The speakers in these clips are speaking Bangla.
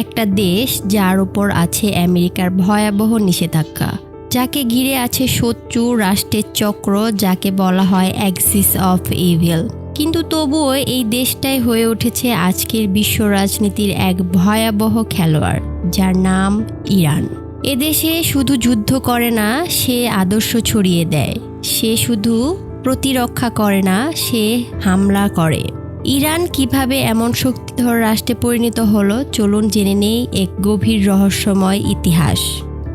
একটা দেশ যার উপর আছে আমেরিকার ভয়াবহ নিষেধাজ্ঞা, যাকে ঘিরে আছে শত্রু রাষ্ট্রের চক্র যাকে বলা হয় অ্যাক্সিস অফ ইভিল কিন্তু তবুও এই দেশটাই হয়ে উঠেছে আজকের বিশ্ব রাজনীতির এক ভয়াবহ খেলোয়াড়, যার নাম ইরান। এদেশে শুধু যুদ্ধ করে না, সে আদর্শ ছড়িয়ে দেয়। সে শুধু প্রতিরক্ষা করে না, সে হামলা করে। ইরান কীভাবে এমন শক্তিধর রাষ্ট্রে পরিণত হলো, চলুন জেনে নেই এক গভীর রহস্যময় ইতিহাস।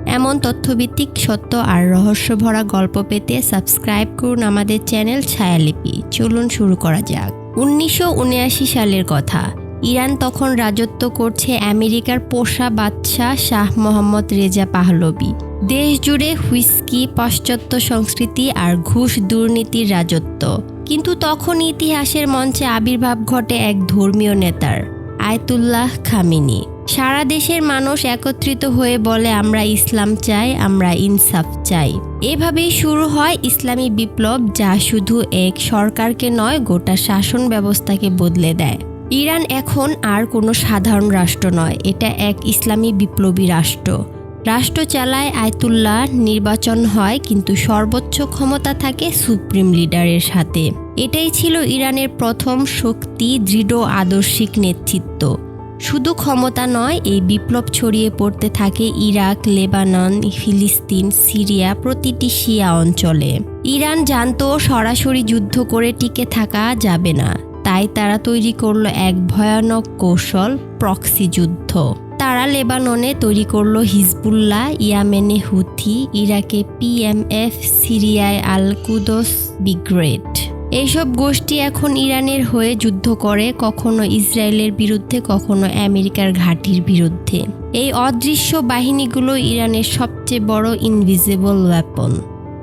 এমন তথ্যভিত্তিক, সত্য আর রহস্য ভরা গল্প পেতে সাবস্ক্রাইব করুন আমাদের চ্যানেল ছায়ালিপি। চলুন শুরু করা যাক। উনিশশো উনআশি সালের কথা। ইরান তখন রাজত্ব করছে আমেরিকার পোষা বাদশাহ শাহ মোহাম্মদ রেজা পাহলবি দেশ জুড়ে হুইস্কি, পাশ্চাত্য সংস্কৃতি আর ঘুষ দুর্নীতির রাজত্ব। কিন্তু তখন ইতিহাসের মঞ্চে আবির্ভাব ঘটে এক ধর্মীয় নেতার, আয়তুল্লাহ খামিনি। সারা দেশের মানুষ একত্রিত হয়ে বলে, আমরা ইসলাম চাই, আমরা ইনসাফ চাই। এভাবেই শুরু হয় ইসলামী বিপ্লব, যা শুধু এক সরকারকে নয়, গোটা শাসন ব্যবস্থাকে বদলে দেয়। ইরান এখন আর কোনো সাধারণ রাষ্ট্র নয়, এটা এক ইসলামী বিপ্লবী রাষ্ট্র। রাষ্ট্র চালায় আয়তুল্লাহ নির্বাচন হয়, কিন্তু সর্বোচ্চ ক্ষমতা থাকে সুপ্রিম লিডারের সাথে। এটাই ছিল ইরানের প্রথম শক্তি, দৃঢ় আদর্শিক নেতৃত্ব। শুধু ক্ষমতা নয়, এই বিপ্লব ছড়িয়ে পড়তে থাকে ইরাক, লেবানন, ফিলিস্তিন, সিরিয়া, প্রতিটি শিয়া অঞ্চলে। ইরান জানতো সরাসরি যুদ্ধ করে টিকে থাকা যাবে না। তাই তারা তৈরি করল এক ভয়ানক কৌশল, প্রক্সি যুদ্ধ। তারা লেবাননে তৈরি করল হিজবুল্লাহ, ইয়ামেনে হুথি, ইরাকে পিএমএফ, সিরিয়ায় আল কুদস ব্রিগেড এইসব গোষ্ঠী এখন ইরানের হয়ে যুদ্ধ করে, কখনো ইসরায়েলের বিরুদ্ধে, কখনো আমেরিকার ঘাঁটির বিরুদ্ধে। এই অদৃশ্য বাহিনীগুলো ইরানের সবচেয়ে বড় ইনভিজিবল ওয়েপন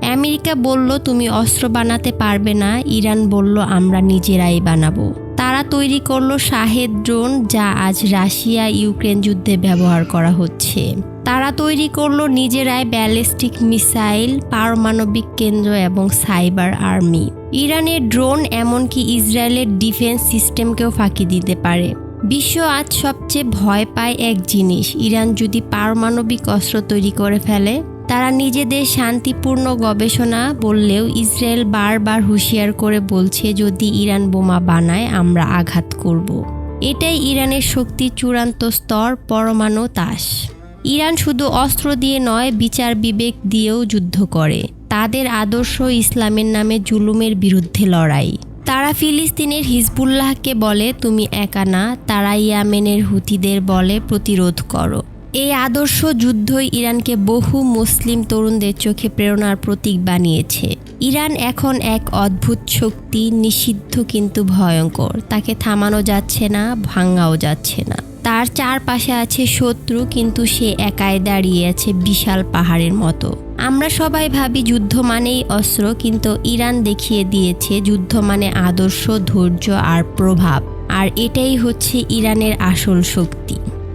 আমেরিকা বলল, তুমি অস্ত্র বানাতে পারবে না। ইরান বলল, আমরা নিজেরাই বানাবো। তারা তৈরি করল শাহেদ ড্রোন যা আজ রাশিয়া ইউক্রেন যুদ্ধে ব্যবহার করা হচ্ছে। তারা তৈরি করল নিজেরাই ব্যালিস্টিক মিসাইল, পারমাণবিক কেন্দ্র এবং সাইবার আর্মি। ইরানের ড্রোন এমনকি ইসরায়েলের ডিফেন্স সিস্টেমকেও ফাঁকি দিতে পারে। বিশ্ব আজ সবচেয়ে ভয় পায় এক জিনিস, ইরান যদি পারমাণবিক অস্ত্র তৈরি করে ফেলে তারা নিজেদের শান্তিপূর্ণ গবেষণা বললেও ইসরায়েল বারবার হুঁশিয়ার করে বলছে, যদি ইরান বোমা বানায়, আমরা আঘাত করব। এটাই ইরানের শক্তির চূড়ান্ত স্তর, পরমাণু তাস। ইরান শুধু অস্ত্র দিয়ে নয়, বিচার বিবেক দিয়েও যুদ্ধ করে। তাদের আদর্শ ইসলামের নামে জুলুমের বিরুদ্ধে লড়াই। তারা ফিলিস্তিনের হিজবুল্লাহকে বলে, তুমি একা না। তারা ইয়ামেনের হুতিদের বলে, প্রতিরোধ করো। এই আদর্শ যুদ্ধই ইরানকে বহু মুসলিম তরুণদের চোখে প্রেরণার প্রতীক বানিয়েছে। ইরান এখন এক অদ্ভুত শক্তি, নিষিদ্ধ কিন্তু ভয়ঙ্কর। তাকে থামানো যাচ্ছে না ভাঙাও যাচ্ছে না। তার চারপাশে আছে শত্রু, কিন্তু সে একাই দাঁড়িয়ে আছে বিশাল পাহাড়ের মতো। আমরা সবাই ভাবি যুদ্ধ মানেই অস্ত্র, কিন্তু ইরান দেখিয়ে দিয়েছে যুদ্ধ মানে আদর্শ, ধৈর্য আর প্রভাব। আর এটাই হচ্ছে ইরানের আসল শক্তি।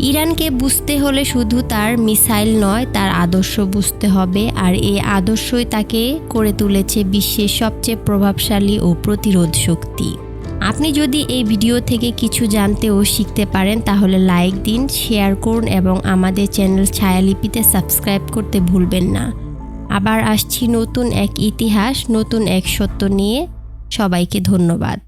ইরানকে বুঝতে হলে শুধু তার মিসাইল নয়, তার আদর্শ বুঝতে হবে। আর এই আদর্শই তাকে করে তুলেছে বিশ্বের সবচেয়ে প্রভাবশালী ও প্রতিরোধ শক্তি। আপনি যদি এই ভিডিও থেকে কিছু জানতে ও শিখতে পারেন, তাহলে লাইক দিন, শেয়ার করুন এবং আমাদের চ্যানেল ছায়ালিপিতে সাবস্ক্রাইব করতে ভুলবেন না। আবার আসছি নতুন এক ইতিহাস, নতুন এক সত্য নিয়ে। সবাইকে ধন্যবাদ।